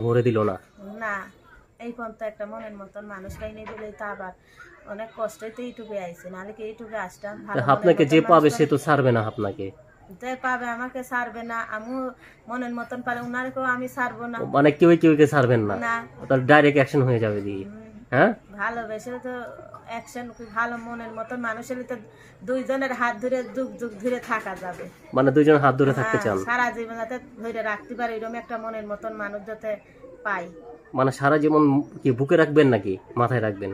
ভরে দিল না। না এই পর্যন্ত একটা মনের মতন মানুষ পাইনি বলে তা আবার অনেক কষ্টে তো এইটুকু আইছে নাহলে কি এইটুকু আসতাম? আপনাকে যে পাবে সে তো ছাড়বে না আপনাকে। যে পাবে আমাকে ছাড়বে না আমিও মনের মতন পারে উনারকেও আমি ছাড়বো না। মানে কেউ কে ছাড়বেন না। তাহলে ডাইরেক্ট অ্যাকশন হয়ে যাবে দিয়ে। হ্যাঁ? ভালোবেসে তো অ্যাকশন ভালো মনের মতন মানুষের তো দুইজনের হাত ধরে যুগ যুগ ধরে থাকা যাবে। মানে দুজন হাত ধরে থাকতে চান? হ্যাঁ, সারা জীবন যাতে ধরে রাখতে পারে এরকম একটা মনের মতন মানুষ যাতে পাই। মানে সারা জীবন কি বুকে রাখবেন নাকি? মাথায় রাখবেন?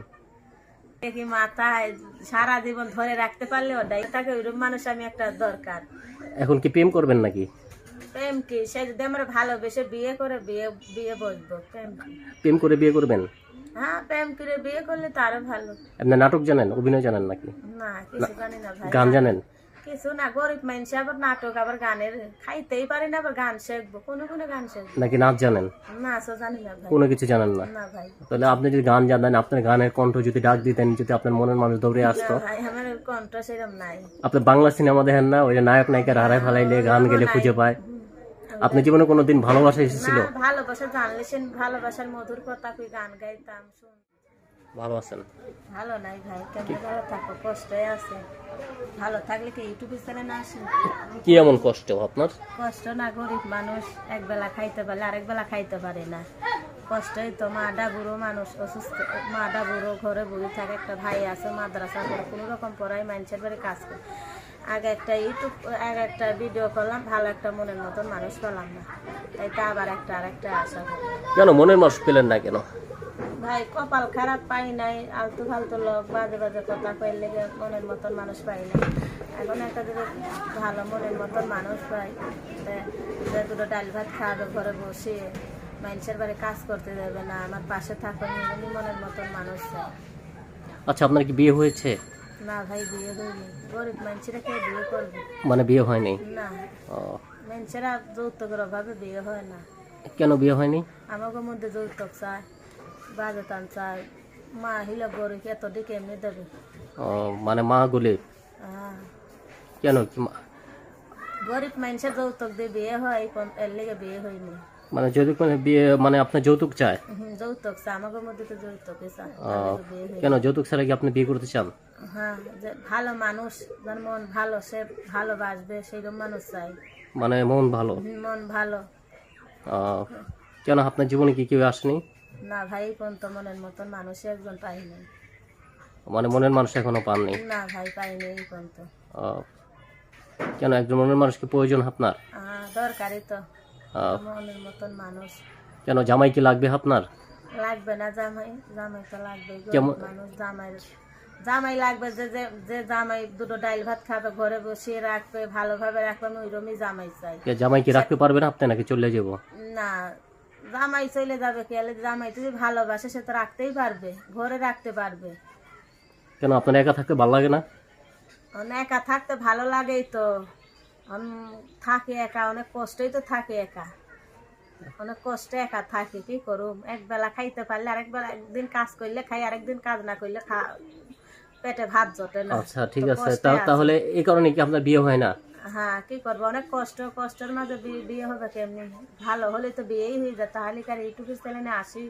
মাথায় সারা জীবন ধরে রাখতে পারলে ওটাই তাকে ওইরকম মানুষ আমি একটা দরকার। এখন কি প্রেম করবেন নাকি? প্রেম কি? সে যদি আমরা ভালোবেসে বিয়ে করে বিয়ে বিয়ে বসবো প্রেম প্রেম করে বিয়ে করবেন? হ্যাঁ প্রেম করে বিয়ে করলে তো আরও ভালো। আপনি নাটক জানেন অভিনয় জানেন নাকি? না কিছু জানি না ভাই। গান জানেন? কিছু না গরিব মানুষ আবার নাটক আবার গানের। খাইতেই পারি না আবার গান শিখব। কোনো কোনো গান শিখব। নাকি নাচ জানেন? নাচও জানি না কোনো কিছু জানেন না? না ভাই। তাহলে আপনি যদি গান জানেন আপনার গানের কণ্ঠ যদি ডাক দিতেন যদি আপনার মনের মানুষ দৌড়ে আসতো। ভাই আমার কণ্ঠ সেরকম নাই। আপনি বাংলা সিনেমা দেখেন না ওই যে নায়ক নায়িকার হারায় ফেলাইলে গান গেলে খুঁজে পায়। আপনি জীবনে কোনোদিন ভালোবাসা এসেছিল? ভালোবাসা জানলে সে ভালোবাসার মধুর কথা কই গান গাইতাম শুন। ভালো আছেন ভালো নাই ভাই কেমন ভালো থাকো কষ্টই আছে। ভালো থাকলে কি ইউটিউব চ্যানেল আসে কি এমন কষ্ট আপনার? কষ্ট না গরিব মানুষ এক বেলা খাইতে পারলে আরেক বেলা খাইতে পারে না। কষ্টই তো মাডা বুড়ো মানুষ অসুস্থ মাডা বুড়ো ঘরে বসে থাকে একটা ভাই আছে মাদ্রাসা করে কোনো রকম পড়াই মানুষের বাড়ি কাজ করে। আগে একটা ইউটিউব আগে একটা ভিডিও করলাম ভালো একটা মনের মতন মানুষ পেলাম না। তাই তো আবার একটা আর একটা আশা করি কেন মনের মানুষ পেলেন না কেন? ভাই কপাল খারাপ পাই নাই আলতু ফালতু লোক বাজে বাজে কথা কইলে গে মনের মতন মানুষ পাই না এখন একটা যদি ভালো মনের মতন মানুষ পাই যে দুটো ডাল ভাত খাওয়াবে ঘরে বসে মানুষের বাড়ি কাজ করতে দেবে না আমার পাশে থাকবে মনের মতন মানুষ চাই। আচ্ছা আপনার কি বিয়ে হয়েছে? না ভাই বিয়ে হয়নি গরিব মানুষেরা কে বিয়ে করবে? মানে বিয়ে হয়নি? না। ও, মানুষেরা যৌতুকের অভাবে বিয়ে হয় না। কেন বিয়ে হয়নি? আমাকে মধ্যে যৌতুক চায় বাজেতান চায় মা হিলা গরিব এত দিকে এমনি দেবে? ও, মানে মা গুলি? হ্যাঁ। কেন কি গরিব মানুষের যৌতুক দিয়ে বিয়ে হয় কোন- এর লেগে বিয়ে হয়নি। মানে যৌতুক মানে বিয়ে মানে আপনার যৌতুক চায়? যৌতুক চা আমাকে মধ্যে তো যৌতুক চায়। কেন? যৌতুক ছাড়া কি আপনি বিয়ে করতে চান? হ্যাঁ যে ভালো মানুষ যার মন ভালো সে ভালোবাসবে সেইরকম মানুষ চাই। মানে মন ভালো? মন ভালো। কেন আপনার জীবনে কি কেউ আসেনি? না ভাই পর্যন্ত মনের মতন মানুষ একজন পাইনি। মানে মনের মানুষ এখনও পাননি? না ভাই পাইনি এই পর্যন্ত। ও, কেন একজন মনের মানুষকে প্রয়োজন আপনার? দরকারই তো। মনের মতন মানুষ। কেন জামাই কি লাগবে আপনার? লাগবে না জামাই জামাই তো লাগবে মানুষ জামাই জামাই লাগবে যে যে জামাই দুটো ডাইল ভাত খাবে ঘরে বসিয়ে রাখবে ভালোভাবে রাখবে আমি ওইরকমই জামাই চাই। জামাই কি রাখতে পারবেন আপনি নাকি চলে যাব? না জামাই চলে যাবে কে? জামাই যদি ভালোবাসে সে তো রাখতেই পারবে ঘরে রাখতে পারবে। কেন আপনার একা থাকতে ভালো লাগে না একা থাকতে ভালো লাগেই তো। থাকে একা অনেক কষ্টই তো থাকে একা। অনেক কষ্টে একা থাকে কি করুম? এক বেলা খাইতে পারলে আরেক বেলা একদিন কাজ করলে খাই আরেকদিন কাজ না করলে খা পেটে ভাত জোটে না। আচ্ছা ঠিক আছে। তাহলে এই কারণে কি আপনার বিয়ে হয় না? হ্যাঁ কি করব? অনেক কষ্ট কষ্টের মাঝে বিয়ে হবে কেমনি? ভালো হলে তো বিয়েই হয়ে যায়। তাহলে কার ইউটিউব চ্যানেলে আসি?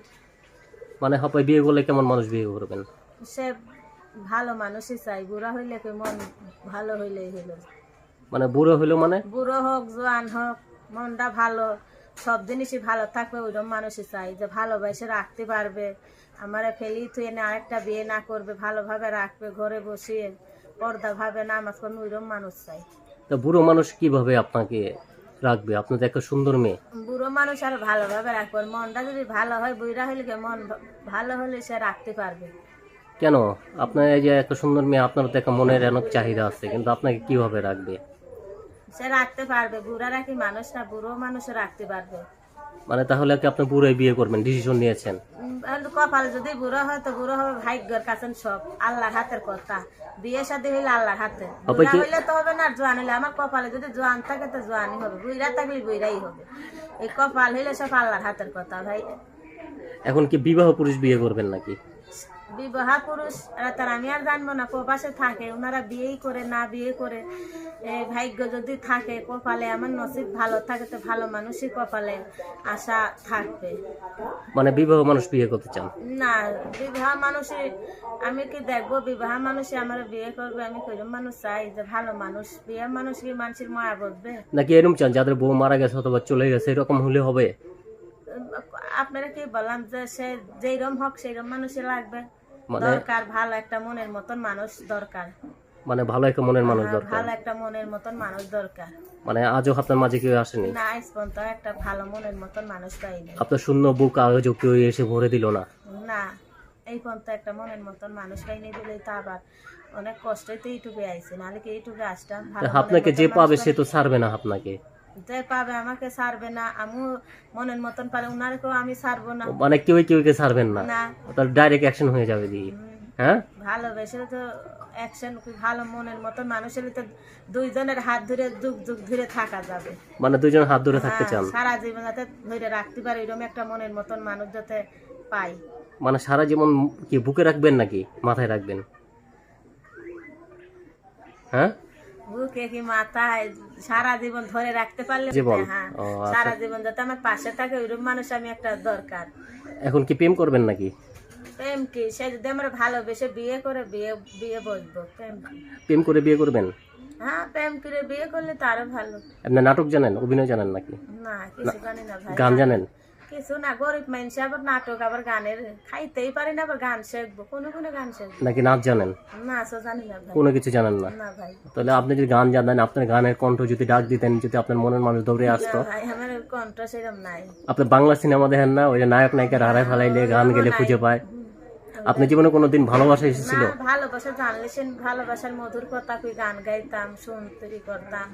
মানে হবে বিয়ে করলে কেমন মানুষ বিয়ে করবেন? সে ভালো মানুষই চাই। বুড়া হইলে কি মন ভালো হইলেই হইল মানে বুড়ো হইল মানে? বুড়ো হোক জোয়ান হোক মনটা ভালো সব জিনিসই ভালো থাকবে ওইরকম মানুষই চাই যে ভালোবাসে রাখতে পারবে। আমার ফেলি তুই এনে আরেকটা বিয়ে না করবে ভালোভাবে রাখবে ঘরে বসিয়ে পর্দা ভাবে নামাজ পড়বে ওইরকম মানুষ চাই। তো বুড়ো মানুষ কীভাবে আপনাকে রাখবে? আপনি তো একটা সুন্দর মেয়ে। বুড়ো মানুষ আর ভালোভাবে রাখবে মনটা যদি ভালো হয় বুড়া হইলে কি মন ভালো হলে সে রাখতে পারবে? কেন? আপনার এই যে একটা সুন্দর মেয়ে আপনার তো একটা মনের অনেক চাহিদা আছে কিন্তু আপনাকে কীভাবে রাখবে? সে রাখতে পারবে বুড়ারা কি মানুষ না বুড়ো মানুষ রাখতে পারবে। মানে তাহলে কি আপনি বুড়োই বিয়ে করবেন ডিসিশন নিয়েছেন? কপাল যদি বুড়ো হয় তো বুড়ো হবে ভাগ্যের কাছে সব আল্লাহর হাতের কথা। বিয়ে শাদী হইলে আল্লাহর হাতে বুড়া হইলে তো হবে না জোয়ান হইলে। আমার কপালে যদি জোয়ান থাকে তো জোয়ানই হবে। বুড়া থাকলে বুড়াই হবে। এই কপাল হইলে সব আল্লাহর হাতের কথা ভাই। এখন কি বিবাহ পুরুষ বিয়ে করবেন নাকি? বিবাহ পুরুষ এরা তার আমি আর জানব না প্রবাসে থাকে ওনারা বিয়েই করে না বিয়ে করে। এ, ভাগ্য যদি থাকে কপালে আমার নসিব ভালো থাকে তো ভালো মানুষই কপালে আশা থাকবে। মানে বিবাহ মানুষ বিয়ে করতে চান? না বিবাহ মানুষই আমি কি দেখব? বিবাহ মানুষই আমার বিয়ে করবে আমি কইরম মানুষ চাই যে ভালো মানুষ। বিয়ে মানুষ কি মানুষের মায়া বুঝবে? নাকি এরকম চান যাদের বউ মারা গেছে অথবা চলে গেছে এরকম হলে হবে? আপনারা কি বললাম যে সে যেইরম হোক সেইরম মানুষই লাগবে। মানে দরকার ভালো একটা মনের মতন মানুষ দরকার। মানে ভালো একটা মনের মানুষ হ্যাঁ, দরকার। ভালো একটা মনের মতন মানুষ দরকার। মানে আজও আপনার মাঝে কেউ আসেনি? না আজ পর্যন্ত একটা ভালো মনের মতন মানুষ পাইনি। আপনার শূন্য বুক আজও কেউ এসে ভরে দিল না? না এই পর্যন্ত একটা মনের মতন মানুষ পাইনি দিলেই তো আবার অনেক কষ্টই তো ইউটিউবে আইছে নাহলে কি ইউটিউবে আসতাম? ভালো আপনাকে যে পাবে সে তো ছাড়বে না আপনাকে। যে পাবে আমাকে ছাড়বে না আমিও মনের মতন পারে উনারকেও আমি ছাড়বো না। মানে কেউ কেউকে ছাড়বেন না। না। তার ডাইরেক্ট অ্যাকশন হয়ে যাবে দিয়ে হ্যাঁ? ভালোবেসে তো অ্যাকশন ভালো মনের মতন মানুষের তো দুইজনের হাত ধরে যুগ যুগ ধরে থাকা যাবে। মানে দুজন হাত ধরে থাকতে হ্যাঁ, চান? সারা জীবন যাতে ধরে রাখতে পারে এরকম একটা মনের মতন মানুষ যাতে পাই। মানে সারা জীবন কি বুকে রাখবেন নাকি মাথায় রাখবেন? হ্যাঁ? বুকে কি মাথায়? সারা জীবন ধরে রাখতে পারলে হ্যাঁ আচ্ছা। সারা জীবন যাতে আমার পাশে থাকে ওইরকম মানুষ আমি একটা দরকার। এখন কি প্রেম করবেন নাকি? প্রেম কি? সে যদি আমার ভালোবেসে বিয়ে করে বিয়ে বিয়ে বসবো প্রেম কি? প্রেম করে বিয়ে করবেন? হ্যাঁ প্রেম করে বিয়ে করলে তো আরও ভালো। আপনি নাটক জানেন অভিনয় জানেন নাকি? না কিছু জানি না ভাই। গান জানেন? কিছু না গরিব মানুষ আবার নাটক আবার গানের খাইতেই পারি না আবার গান শিখব। কোনো কোনো গান শিখব। নাকি নাচ জানেন? নাচও জানি না ভাই। কোনো কিছু জানেন না? না ভাই। তাহলে আপনি যদি গান জানেন আপনার গানের কণ্ঠ যদি ডাক দিতেন যদি আপনার মনের মানুষ দৌড়ে আসতো। ভাই আমার কণ্ঠ সেরকম নাই। আপনি বাংলা সিনেমা দেখেন না ওই যে নায়ক নায়িকার হারায় ফেলাইলে গান গেলে খুঁজে পায়। আপনার জীবনে কোনোদিন ভালোবাসা এসেছিল? ভালোবাসা জানলে সে ভালোবাসার মধুর কথা কই গান গাইতাম ই করতাম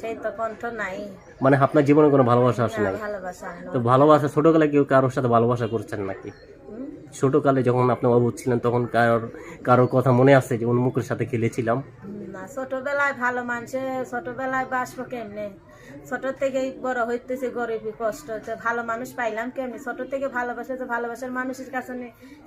সেই তো কণ্ঠ নাই। মানে আপনার জীবনে কোনো ভালোবাসা আসে নাই? ভালোবাসা তো ভালোবাসা ছোটকালে কেউ কারোর সাথে ভালোবাসা করছেন নাকি? ছোটকালে যখন আপনি অবুধ ছিলেন তখন কারোর কারোর কথা মনে আছে যে উন্মুখের সাথে খেলেছিলাম? না ছোটবেলায় ভালো মানুষে ছোটবেলায় বাসবো কেমনে? ছোট থেকেই বড় হইতেছে গরিবই কষ্ট হচ্ছে ভালো মানুষ পাইলাম কেমনি? ছোট থেকে ভালোবাসা তো ভালোবাসার মানুষের কাছে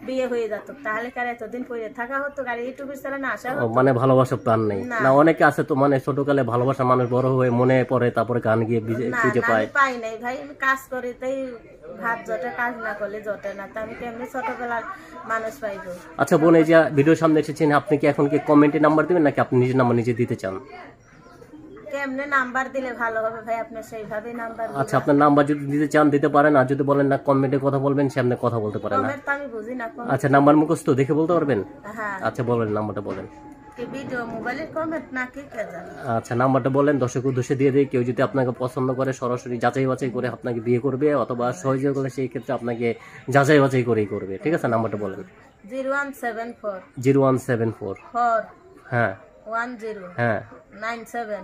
বিয়ে হয়ে যেত। তাহলে কার এতদিন পরে থাকা হতো? আর ইউটিউবের চ্যানেলে আসা ও, হতো? মানে ভালোবাসা প্রাণ নেই। না। না অনেকে আছে তো মানে ছোটকালে ভালোবাসা মানুষ বড় হয়ে মনে পড়ে তারপরে গান গিয়ে খুঁজে পায়। পাই নাই ভাই। আমি কাজ করি তাই ভাত জটে কাজ না করলে জটে না। তা আমি কেমনি ছোটবেলার মানুষ পাইবো? আচ্ছা বোন এই যে ভিডিও সামনে এসেছেন আপনি কি এখন কি কমেন্টে নাম্বার দিবেন নাকি আপনি নিজের নাম্বার নিজে দিতে চান? কেমনে নাম্বার দিলে ভালো হবে ভাই? আপনি সেইভাবেই নাম্বার আচ্ছা আপনার নাম্বার যদি দিতে চান দিতে পারেন। আর যদি বলেন না কমেন্টে কথা বলবেন সামনে কথা বলতে পারেন না। তো আমি বুঝি না আচ্ছা নাম্বার মুখস্থ দেখে বলতে পারবেন? হ্যাঁ। আচ্ছা বলেন নাম্বারটা বলেন। কি ভিডিও মোবাইলের কমেন্ট না কে জানে? আচ্ছা নাম্বারটা বলেন দর্শক উদ্দেশ্যে দিয়ে দিই। কেউ যদি আপনাকে পছন্দ করে সরাসরি যাচাই বাছাই করে আপনাকে বিয়ে করবে অথবা সহযোগ করে সেই ক্ষেত্রে আপনাকে যাচাই বাছাই করেই করবে। ঠিক আছে নাম্বারটা বলেন। Zero one seven four zero one seven four four হ্যাঁ। ওয়ান জিরো হ্যাঁ। নাইন সেভেন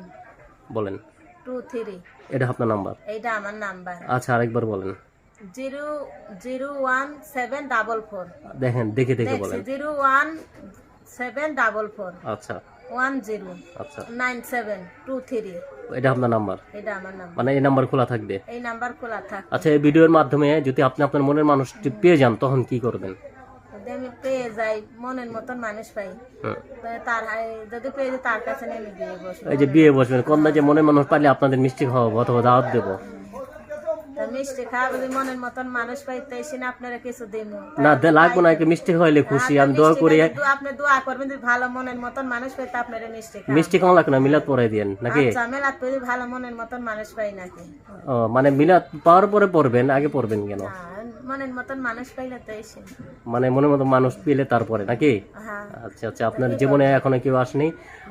বলেন। টু থ্রি এটা আপনার নাম্বার? এইটা আমার নাম্বার। আচ্ছা আরেকবার বলেন। Zero zero one seven double four. দেখেন দেখে দেখে বলেন। Zero one seven double four. আচ্ছা। One zero. আচ্ছা। Nine seven two three. এটা আপনার নাম্বার? এটা আমার নাম্বার। মানে এই নাম্বার খোলা থাকবে? এই নাম্বার খোলা থাক আচ্ছা এই ভিডিওর মাধ্যমে যদি আপনি আপনার মনের মানুষটি পেয়ে যান তখন কি করবেন? যাই মনের মতন মানুষ পাই। তার যদি পেয়ে তার কাছে নেমে বিয়ে বসবো। এই যে বিয়ে বসবেন কন্যা যে মনের মানুষ পাইলে আপনাদের মিষ্টি খাওয়াবো অথবা দাওয়াত দেবো? মিষ্টি খাওয়া যদি মনের মতন মানুষ পাই আপনারা কিছু দিব না লাগবো না কি মিষ্টি খাওয়াইলে খুশি আমি দোয়া করি। আপনি দোয়া করবেন যদি ভালো মনের মতন মানুষ পাই তো আপনারা মিষ্টি খাওয়া মিষ্টি খাওয়া লাগবে না মিলাদ নাকি? আচ্ছা ভালো মনের মতন মানুষ পাই নাকি। ও, মানে মিলাদ পাওয়ার পরে পড়বেন আগে পড়বেন কেন? মনের মতন মানুষ পাইলে তো এসে। মানে মনের মতো মানুষ পেলে তারপরে নাকি? হ্যাঁ। আচ্ছা আচ্ছা আপনার জীবনে এখনও কেউ আসেনি?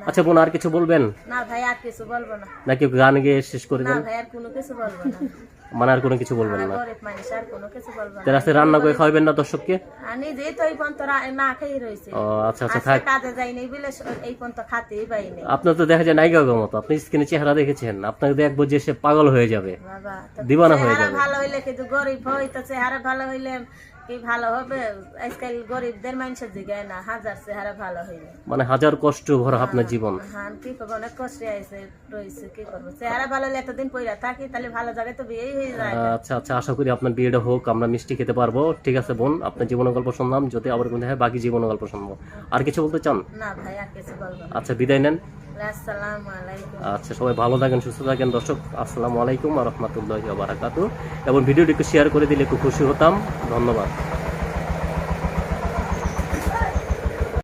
আচ্ছা বোন আর কিছু বলবেন? না ভাই আর কিছু বলব না। নাকি গান গিয়ে শেষ করে না দেন? ভাই আর কোনো কিছু বলব না। মানে আর কোনো কিছু বলবেন না? গরিব মানুষ আর কোনো কিছু বলব না। তার আজকে রান্না করে খাওয়াবেন না দর্শককে? আর নিজেই তো এই পর্যন্ত না খেয়ে রয়েছে। ও আচ্ছা আচ্ছা আজকে থাক। কাজে যাইনি বলে এই পর্যন্ত খাতেই পাইনি। আপনার তো দেখা যায় নায়িকার মতো। আপনি স্ক্রিনে চেহারা দেখেছেন। আপনাকে দেখব যে সে পাগল হয়ে যাবে। দিবানা হয়ে যাবে। ভালো হইলে কিন্তু গরিব হই তো চেহারা ভালো হইলে কি ভালো হবে? আজকাল গরিবদের মানুষের জিগায় না হাজার চেহারা ভালো হইবে মানে হাজার কষ্ট ভরা আপনার জীবন। হ্যাঁ কি করব? অনেক কষ্টে আইসে রয়েছে কি করব? চেহারা ভালো হলে এতদিন পইরা থাকি তাহলে ভালো জায়গায় তো বিয়েই হয়ে যায়। আচ্ছা আচ্ছা আশা করি আপনার বিয়েটা হোক আমরা মিষ্টি খেতে পারব। ঠিক আছে বোন আপনার জীবন গল্প শুনলাম যদি আবার কোনো হয় বাকি জীবন গল্প শুনব। আর কিছু বলতে চান? না ভাই আর কিছু বলব আচ্ছা বিদায় নেন। আচ্ছা সবাই ভালো থাকেন, সুস্থ থাকেন। দর্শক, আসসালামু আলাইকুম রহমতুল্লাহ বারাকাতু এবং ভিডিওটি একটু শেয়ার করে দিলে একটু খুশি হতাম। ধন্যবাদ।